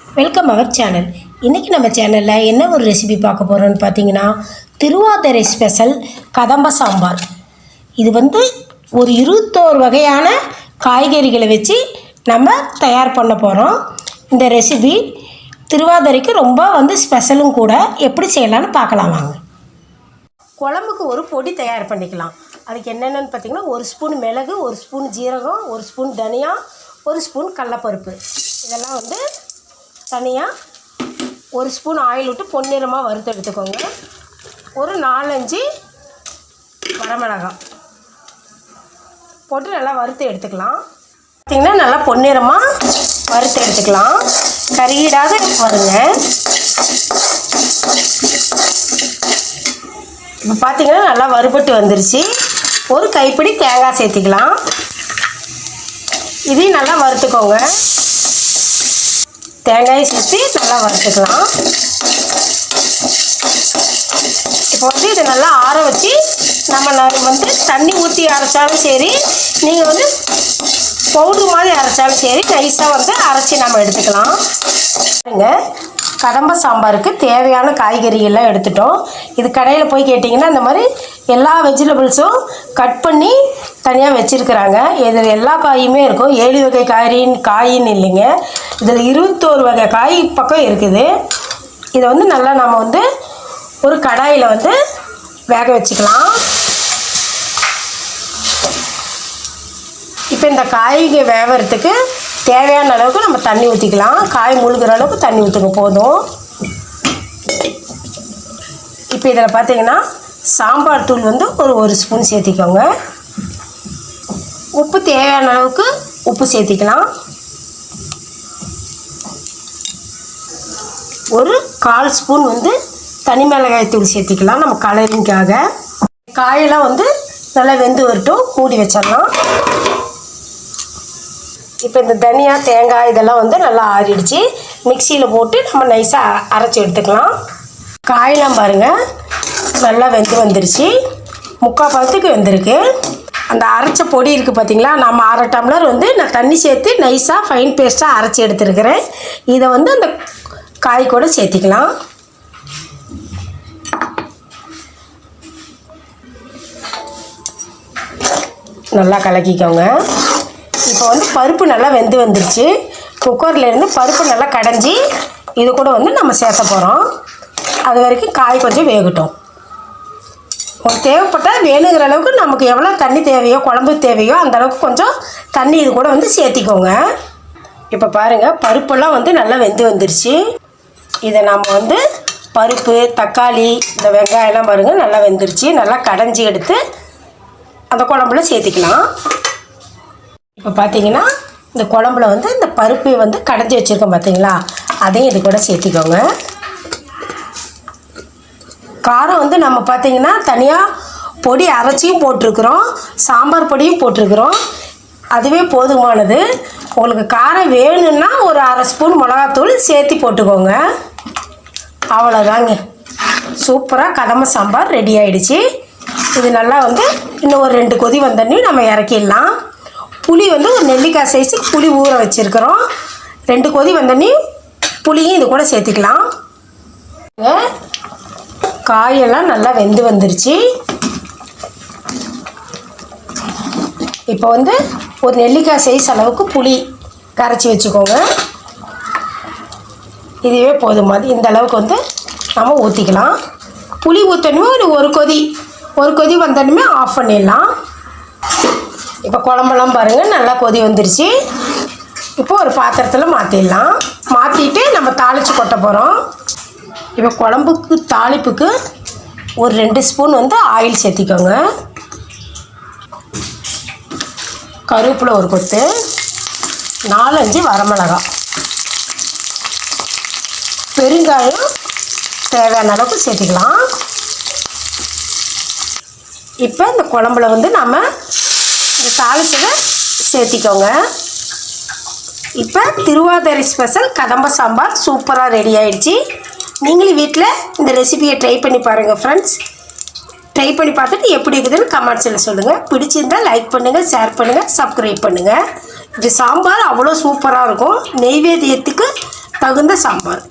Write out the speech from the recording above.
Welcome our channel இன்றைக்கி நம்ம சேனலில் என்ன ஒரு ரெசிபி பார்க்க போகிறோன்னு பார்த்தீங்கன்னா திருவாதிரை ஸ்பெஷல் கதம்ப சாம்பார். இது வந்து ஒரு இருபத்தோரு வகையான காய்கறிகளை வச்சு நம்ம தயார் பண்ண போகிறோம் இந்த ரெசிபி திருவாதிரைக்கு ரொம்ப வந்து ஸ்பெஷலும் கூட எப்படி செய்யலாம்னு பார்க்கலாம் வாங்க. குழம்புக்கு ஒரு பொடி தயார் பண்ணிக்கலாம். அதுக்கு என்னென்னு பார்த்தீங்கன்னா ஒரு ஸ்பூன் மிளகு ஒரு ஸ்பூன் ஜீரகம் ஒரு ஸ்பூன் தனியா ஒரு ஸ்பூன் கடலப்பருப்பு. இதெல்லாம் வந்து தனியாக ஒரு ஸ்பூன் ஆயில் விட்டு பொன்னிறமாக வறுத்து எடுத்துக்கோங்க. ஒரு நாலஞ்சு வரமிளகாய். போட்டு நல்லா வறுத்து எடுத்துக்கலாம். பார்த்திங்கன்னா நல்லா பொன்னிறமாக வறுத்து எடுத்துக்கலாம். கருகிடாத வருங்க இப்போ பார்த்திங்கன்னா நல்லா வறுபட்டு வந்துருச்சு. ஒரு கைப்பிடி தேங்காய் சேர்த்திக்கலாம். இதையும் நல்லா வறுத்துக்கோங்க. தேங்காயை சேர்த்து நல்லா வறுத்துக்கலாம். இப்போ வந்து இதை நல்லா ஆற வச்சு நம்ம ந- வந்து தண்ணி ஊற்றி அரைச்சாலும் சரி நீங்கள் வந்து பவுட்ரு மாதிரி அரைச்சாலும் சரி நைஸாக வந்து அரைச்சி நம்ம எடுத்துக்கலாம். பாருங்க கடம்ப சாம்பாருக்கு தேவையான காய்கறிகள்லாம் எடுத்துட்டோம். இது கடையில் போய் கேட்டிங்கன்னா இந்த மாதிரி எல்லா வெஜிடபிள்ஸும் கட் பண்ணி தனியாக வச்சுருக்குறாங்க. இதில் எல்லா காயுமே இருக்கும். ஏழு வகை காயின்னு காயின்னு இல்லைங்க. இதில் இருபத்தோரு வகை காய் பக்கம் இருக்குது. இதை வந்து நல்லா நம்ம வந்து ஒரு கடாயில் வந்து வேக வச்சுக்கலாம். இப்போ இந்த காய்க வேகிறதுக்கு தேவையான அளவுக்கு நம்ம தண்ணி ஊற்றிக்கலாம் காய் முழுகிற அளவுக்கு தண்ணி ஊற்றுங்க போதும். இப்போ இதில் பார்த்தீங்கன்னா சாம்பார் தூள் வந்து ஒரு ஒரு ஸ்பூன் சேர்த்திக்கோங்க. உப்பு தேவையான அளவுக்கு உப்பு சேர்த்திக்கலாம். ஒரு கால் ஸ்பூன் வந்து தனி மிளகாய் தூள் சேர்த்திக்கலாம். நம்ம கலரிங்காக. காயெல்லாம் வந்து நல்லா வெந்து வரட்டும். மூடி வச்சிடலாம். இப்போ இந்த தனியா தேங்காய் இதெல்லாம் வந்து நல்லா ஆறிடுச்சு. மிக்சியில் போட்டு நம்ம நைஸாக அரைச்சி எடுத்துக்கலாம். காயெல்லாம் பாருங்கள் நல்லா வெந்து வந்துருச்சு. முக்கால் பழத்துக்கு வெந்திருக்கு. அந்த அரைச்ச பொடி இருக்குது பார்த்தீங்களா நம்ம அரை டம்ளர் வந்து நான் தண்ணி சேர்த்து நைஸாக ஃபைன் பேஸ்ட்டாக அரைச்சி எடுத்துருக்கிறேன். இதை வந்து அந்த காய் கூட சேர்த்திக்கலாம். நல்லா கலக்கிக்கோங்க. இப்போ வந்து பருப்பு நல்லா வெந்து வந்துருச்சு. குக்கர்லேருந்து பருப்பு நல்லா கடைஞ்சி இது கூட வந்து நம்ம சேர்த்த போகிறோம் அது வரைக்கும் காய் கொஞ்சம் வேகட்டும். ஒரு தேவைப்பட்டால் வேணுங்கிற அளவுக்கு நமக்கு எவ்வளோ தண்ணி தேவையோ குழம்பு தேவையோ அந்த அளவுக்கு கொஞ்சம் தண்ணி இது கூட வந்து சேர்த்திக்கோங்க. இப்போ பாருங்கள் பருப்பெல்லாம் வந்து நல்லா வெந்து வந்துருச்சு. இதை நம்ம வந்து பருப்பு தக்காளி இந்த வெங்காயம்லாம் பாருங்கள் நல்லா வெந்துருச்சு. நல்லா கடைஞ்சி எடுத்து அந்த குழம்புல சேர்த்திக்கலாம். இப்போ பார்த்தீங்கன்னா இந்த குழம்புல வந்து இந்த பருப்பை வந்து கடைஞ்சி வச்சுருக்கோம் பார்த்தீங்களா அதையும் இது கூட சேர்த்திக்கோங்க. காரம் வந்து நம்ம பார்த்தீங்கன்னா தனியாக பொடி அரைச்சியும் போட்டிருக்கிறோம். சாம்பார் பொடியும் போட்டிருக்கிறோம். அதுவே போதுமானது. உங்களுக்கு காரம் வேணும்னா ஒரு அரை ஸ்பூன் மிளகாத்தூள் சேர்த்து போட்டுக்கோங்க. அவ்வளோதாங்க சூப்பராக கதம்ப சாம்பார் ரெடி ஆயிடுச்சு. இது நல்லா வந்து இன்னும் ஒரு ரெண்டு கொதி வந்தோடனே நம்ம இறக்கிடலாம். புளி வந்து ஒரு நெல்லிக்காய் சைஸுக்கு புளி ஊற வச்சுருக்கிறோம். ரெண்டு கொதி வந்தோடனே புளியும் இது கூட சேர்த்துக்கலாம். காயெல்லாம் நல்லா வெந்து வந்துருச்சு. இப்போ வந்து ஒரு நெல்லிக்காய் சைஸ் அளவுக்கு புளி கரைச்சி வச்சுக்கோங்க. இதுவே போதுமாது இந்த அளவுக்கு வந்து நம்ம ஊற்றிக்கலாம் புளி ஊற்றணுமே ஒரு ஒரு கொதி. ஒரு கொதி வந்தோடனே ஆஃப் பண்ணிடலாம். இப்போ குழம்பெல்லாம் பாருங்கள் நல்லா கொதி வந்துருச்சு. இப்போ ஒரு பாத்திரத்தில் மாற்றிடலாம் மாற்றிட்டு நம்ம தாளித்து கொட்ட போகிறோம் இப்போ குழம்புக்கு தாளிப்புக்கு ஒரு ரெண்டு ஸ்பூன் வந்து ஆயில் சேர்த்திக்கோங்க. கருவேப்பிலை ஒரு கொத்து. நாலஞ்சு வரமிளகாய். பெருங்காயம் தேவையான அளவுக்கு சேர்த்துக்கலாம். இப்போ இந்த குழம்புல வந்து நம்ம இந்த தாளிச்சதை சேர்த்திக்கோங்க. இப்போ திருவாதிரை ஸ்பெஷல் கதம்ப சாம்பார் சூப்பராக ரெடி ஆயிடுச்சு. நீங்களும் வீட்டில் இந்த ரெசிபியை ட்ரை பண்ணி பாருங்கள் ஃப்ரெண்ட்ஸ் ட்ரை பண்ணி பார்த்துட்டு எப்படி இருக்குதுன்னு கமெண்ட்ஸில் சொல்லுங்கள் பிடிச்சிருந்தா லைக் பண்ணுங்கள் ஷேர் பண்ணுங்கள் சப்ஸ்கிரைப் பண்ணுங்கள் இது சாம்பார் அவ்வளோ சூப்பராக இருக்கும். நெய்வேத்தியத்துக்கு தகுந்த சாம்பார்.